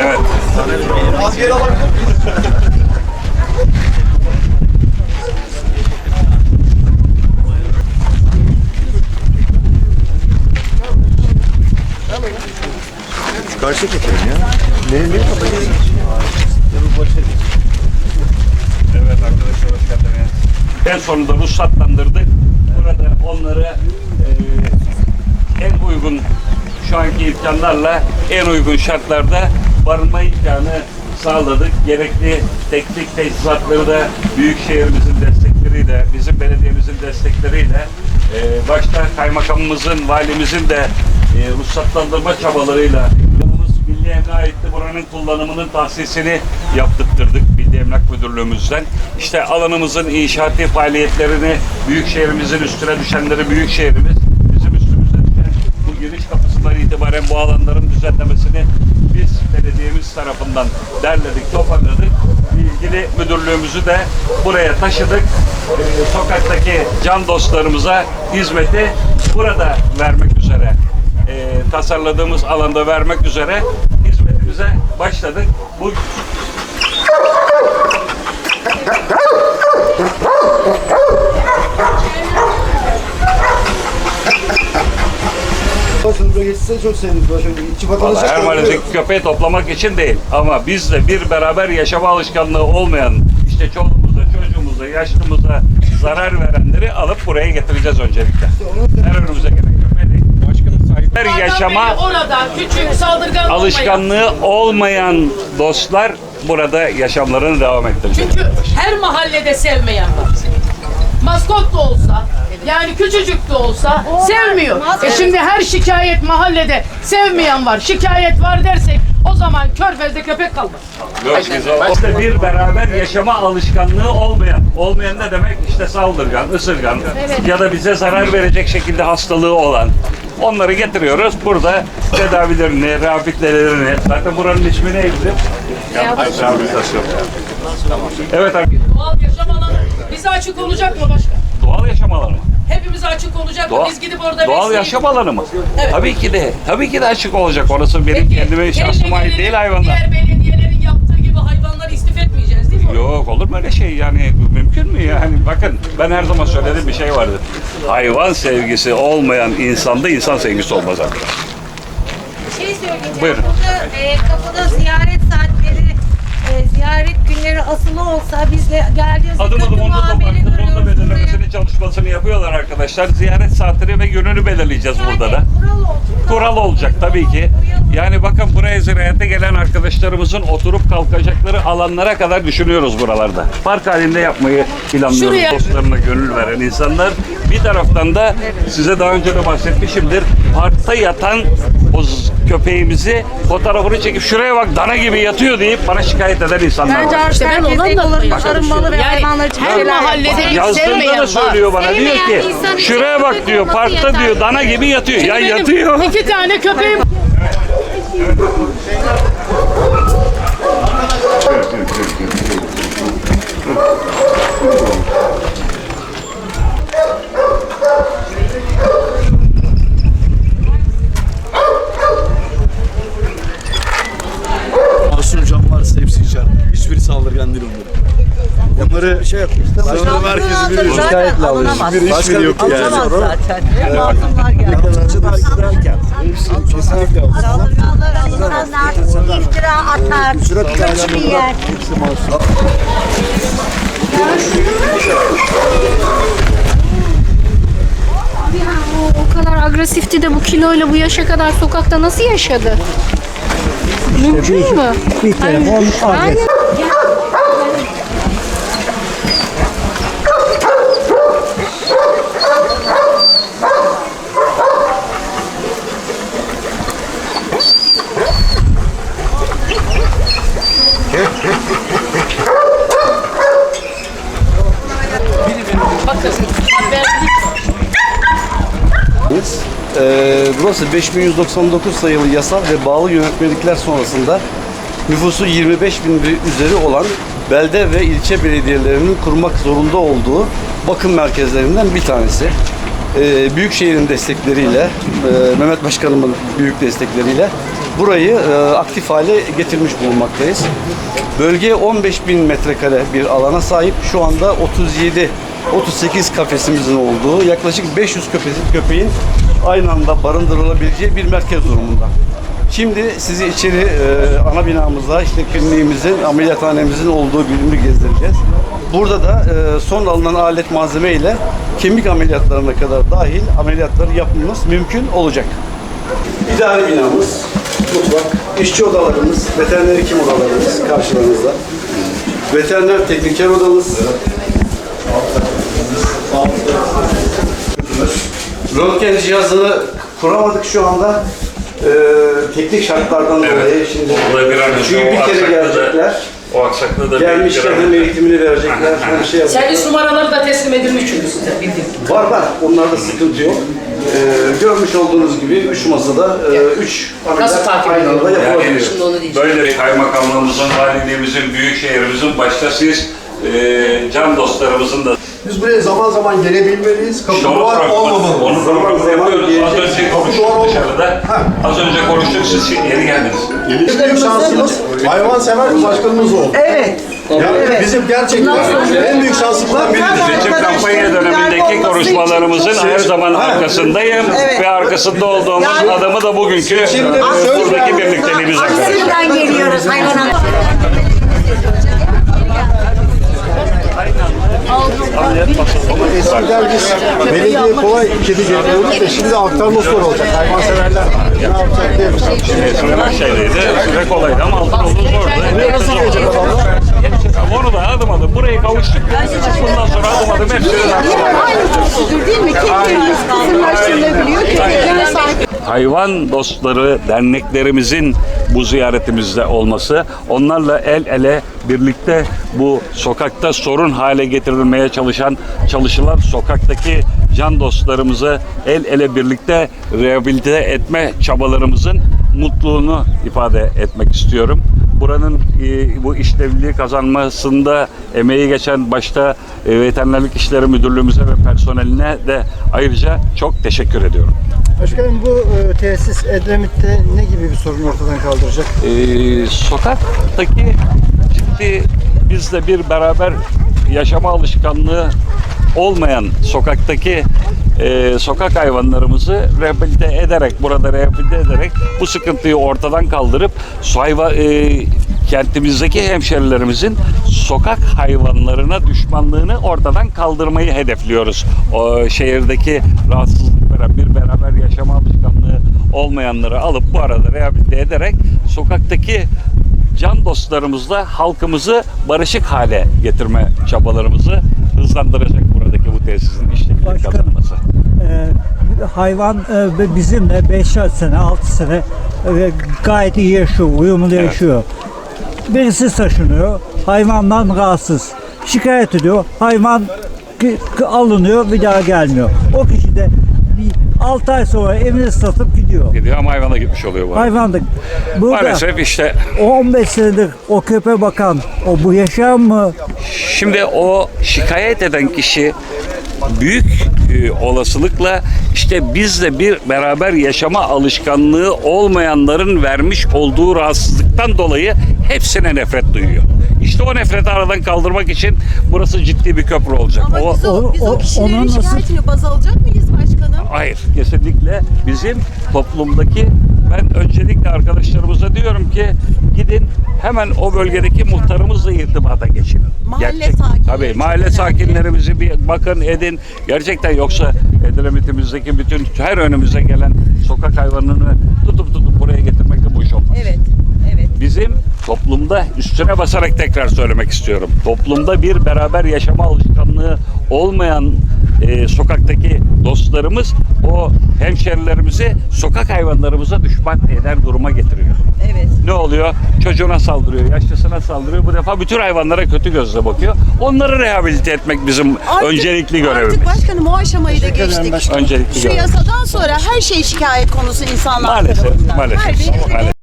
Evet. Az geri alabilir miyiz? Karşı geçelim ya. Ne ne Evet arkadaşlar hoş geldiniz. En sonunda ruhsatlandırdık. Burada onları e, en uygun şu anki imkanlarla en uygun şartlarda barınma imkanı sağladık. Gerekli teknik tesisatları da Büyükşehirimizin destekleriyle, bizim belediyemizin destekleriyle e, başta kaymakamımızın, valimizin de e, ruhsatlandırma çabalarıyla Milli Emlak'a aitti. Buranın kullanımının tahsisini yaptırttık Milli Emlak Müdürlüğümüzden. İşte alanımızın inşaati faaliyetlerini Büyükşehirimizin üstüne düşenleri Büyükşehirimiz bizim üstümüze düşen bu giriş kapısından itibaren bu alanların düzenlemesini biz belediyemiz tarafından derledik, toparladık. İlgili müdürlüğümüzü de buraya taşıdık. Ee, sokaktaki can dostlarımıza hizmeti burada vermek üzere e, tasarladığımız alanda vermek üzere hizmetimize başladık. Bu Bakın buraya geçse çok seviniriz. Başım içi vatandaş. Vallahi her mahalledeki köpeği toplamak için değil ama bizle bir beraber yaşama alışkanlığı olmayan işte çoluğumuza, çocuğumuza, yaşlımıza zarar verenleri alıp buraya getireceğiz öncelikle. Her önümüze gelen köpeği değil. Her yaşama orada küçük saldırgan alışkanlığı olmayan dostlar burada yaşamlarını devam ettirecek. Çünkü her mahallede sevmeyen var. Maskot da olsa, yani küçücük de olsa sevmiyor. E şimdi her şikayet mahallede sevmeyen var. Şikayet var dersek o zaman körfezde köpek kalmaz. Yok işte bir beraber yaşama alışkanlığı olmayan. Olmayan ne demek? İşte saldırgan, ısırgan ya da bize zarar verecek şekilde hastalığı olan. Onları getiriyoruz. Burada tedavilerini, rehabilitelerini, zaten buranın ismi neydi? Rehabilitasyon. Evet abi. Doğal yaşam alanı bize açık olacak mı başka? Doğal yaşam alanı. Hepimize açık olacak mı? Doğal, Biz gidip orada doğal yaşam alanı mı? Evet. Tabii ki de. Tabii ki de açık olacak. Orası benim Peki, kendime şahsıma ait değil hayvanlar. Diğer belediyelerin yaptığı gibi hayvanları istif etmeyeceğiz değil mi? Yok olur mu öyle şey yani mümkün mü yani bakın ben her zaman söylediğim bir şey vardır. Hayvan sevgisi olmayan insanda insan sevgisi olmaz arkadaşlar. şey söyleyeceğim. Buyurun. Burada e, kapıda ziyaret saatleri, e, ziyaret günleri asılı olsa biz de geldiğimizde Adım adım onu da muamele baktık, onu da görüyoruz çalışmasını yapıyorlar arkadaşlar. Ziyaret saatini ve gününü belirleyeceğiz burada da. Yani Kural olsun. Kural olacak tabii ki. Yani bakın buraya ziyarete gelen arkadaşlarımızın oturup kalkacakları alanlara kadar düşünüyoruz buralarda. Park halinde yapmayı planlıyoruz. Şuraya- Dostlarına gönül veren insanlar. Bir taraftan da size daha önce de bahsetmişimdir. Parkta yatan o z- köpeğimizi fotoğrafını çekip şuraya bak dana gibi yatıyor deyip bana şikayet eden insanlar var. İşte ben onu anlatmaya arınmalı ve Yani hayvanlar için her şeyler mahallede yapmalı. Yazdığında sevmeyen da var. söylüyor bana diyor Sevmeyen ki şuraya bak diyor nasıl parkta yatar? diyor dana gibi yatıyor. Ya Benim yatıyor. iki tane köpeğim Masum can varsa hepsi içer. Hiçbiri saldırgan değil onların. Onları şey yapmış. Sanırım herkes biliyor. Şikayetle alıyoruz. Hiçbiri, hiçbiri yok yani. Alınamaz zaten. Masumlar geldi. Kesinlikle. Saldırganlar alınanlar iftira atar, kaçını yer. Ya o, o kadar agresifti de bu kiloyla bu yaşa kadar sokakta nasıl yaşadı? Mümkün mü? Bir telefon Aynen. bakın ben Ee, burası 5199 sayılı yasa ve bağlı yönetmelikler sonrasında nüfusu 25 bin üzeri olan belde ve ilçe belediyelerinin kurmak zorunda olduğu bakım merkezlerinden bir tanesi. e, Büyükşehir'in destekleriyle, e, Mehmet Başkanımın büyük destekleriyle burayı e, aktif hale getirmiş bulunmaktayız. Bölge 15 bin metrekare bir alana sahip. Şu anda 37 38 kafesimizin olduğu yaklaşık 500 köpe, köpeğin aynı anda barındırılabileceği bir merkez durumunda. Şimdi sizi içeri e, ana binamıza, işte kliniğimizin, ameliyathanemizin olduğu bölümü gezdireceğiz. Burada da e, son alınan alet malzeme ile kemik ameliyatlarına kadar dahil ameliyatları yapmamız mümkün olacak. İdari binamız, mutfak, işçi odalarımız, veteriner hekim odalarımız karşılarınızda. Veteriner tekniker odamız. Röntgen cihazını kuramadık şu anda. Ee, teknik şartlardan dolayı şimdi çünkü o bir kere aksaklığı da- gelecekler. O aksaklığı da Gelmişken hem eğitimini verecekler hem şey yapacaklar. Servis numaraları da teslim edilmiş çünkü size bildiğim. Var var. Onlarda sıkıntı yok. Ee, görmüş olduğunuz gibi 3 masada 3 Nasıl takip aynı anda yapılabiliyor. Şimdi onu diyeceğim. Böyle bir kaymakamlığımızın, valiliğimizin, büyük şehrimizin başta siz e, can dostlarımızın da Biz buraya zaman zaman gelebilmeliyiz. Kapı onu duvar olmamalı. Onu bırakmak yapıyoruz. Az önce konuştuk dışarıda. Az önce konuştuk siz yeni geldiniz. En büyük şansımız hayvansever bir başkanımız oldu. Evet. Yani bizim gerçekten en büyük şansımızdan biridir. Seçim kampanya dönemindeki konuşmalarımızın her zaman arkasındayım ve arkasında olduğumuz adamı da bugünkü buradaki birlikteliğimiz arkadaşlar. Aslından geliyoruz hayvanat. Eskiden biz belediye kolay kedi getiriyorduk da şimdi aktarma zor olacak. Hayvanseverler ne yapacak diye bir şey. Eskiden şeydeydi, süre kolaydı ama altın olduğu zordu. Buraya nasıl gelecek adamlar? Onu da adım adım burayı kavuştuk. Bundan sonra adım adım hepsini Değil mi? Kedilerimiz kısırlaştırılabiliyor. Kedilerine sahip hayvan dostları derneklerimizin bu ziyaretimizde olması, onlarla el ele birlikte bu sokakta sorun hale getirilmeye çalışan, çalışılan sokaktaki can dostlarımızı el ele birlikte rehabilite etme çabalarımızın mutluluğunu ifade etmek istiyorum. Buranın e, bu işlevliliği kazanmasında emeği geçen başta e, Veterinerlik İşleri Müdürlüğümüze ve personeline de ayrıca çok teşekkür ediyorum. Başkanım bu e, tesis Edremit'te ne gibi bir sorun ortadan kaldıracak? Ee, sokaktaki ciddi bizle bir beraber yaşama alışkanlığı olmayan sokaktaki e, sokak hayvanlarımızı rehabilite ederek, burada rehabilite ederek bu sıkıntıyı ortadan kaldırıp hayva, e, kentimizdeki hemşerilerimizin sokak hayvanlarına düşmanlığını ortadan kaldırmayı hedefliyoruz. O şehirdeki rahatsızlık veren bir beraber yaşama alışkanlığı olmayanları alıp bu arada rehabilite ederek sokaktaki can dostlarımızla halkımızı barışık hale getirme çabalarımızı hızlandıracak buradaki bu tesisin işlevini kazanması. E, hayvan e, bizimle 5 sene 6 sene e, gayet iyi yaşıyor, uyumlu yaşıyor. Birisi taşınıyor, hayvandan rahatsız. Şikayet ediyor, hayvan alınıyor bir daha gelmiyor. O kişi de 6 ay sonra evini satıp gidiyor. Gidiyor ama hayvana gitmiş oluyor bu. arada. Burada Maalesef işte o 15 senedir o köpe bakan o bu yaşar mı? Şimdi o şikayet eden kişi büyük e, olasılıkla işte bizle bir beraber yaşama alışkanlığı olmayanların vermiş olduğu rahatsızlıktan dolayı hepsine nefret duyuyor. İşte o nefreti aradan kaldırmak için burası ciddi bir köprü olacak. o, biz o, biz o, o- kişilerin onun nasıl- şikayetini baz alacak mıyız başkanım? Hayır, kesinlikle bizim toplumdaki ben öncelikle arkadaşlarımıza diyorum ki gidin hemen o bölgedeki muhtarımızla irtibata geçin. Mahalle sakinleri Tabii mahalle sakinlerimizi bir bakın edin. Gerçekten yoksa Edremit'imizdeki bütün her önümüze gelen sokak hayvanını tutup tutup buraya getirmekle bu iş olmaz. Evet. Evet. Bizim toplumda üstüne basarak tekrar söylemek istiyorum. Toplumda bir beraber yaşama alışkanlığı olmayan e, sokaktaki dostlarımız o hemşerilerimizi sokak hayvanlarımıza düşman eder duruma getiriyor. Evet. Ne oluyor? Çocuğuna saldırıyor, yaşlısına saldırıyor. Bu defa bütün hayvanlara kötü gözle bakıyor. Onları rehabilite etmek bizim öncelikli görevimiz. Artık başkanım o aşamayı da geçtik. Öncelikli Şu görevimiz. yasadan sonra her şey şikayet konusu insanlar Maalesef, maalesef, Her şey maalesef.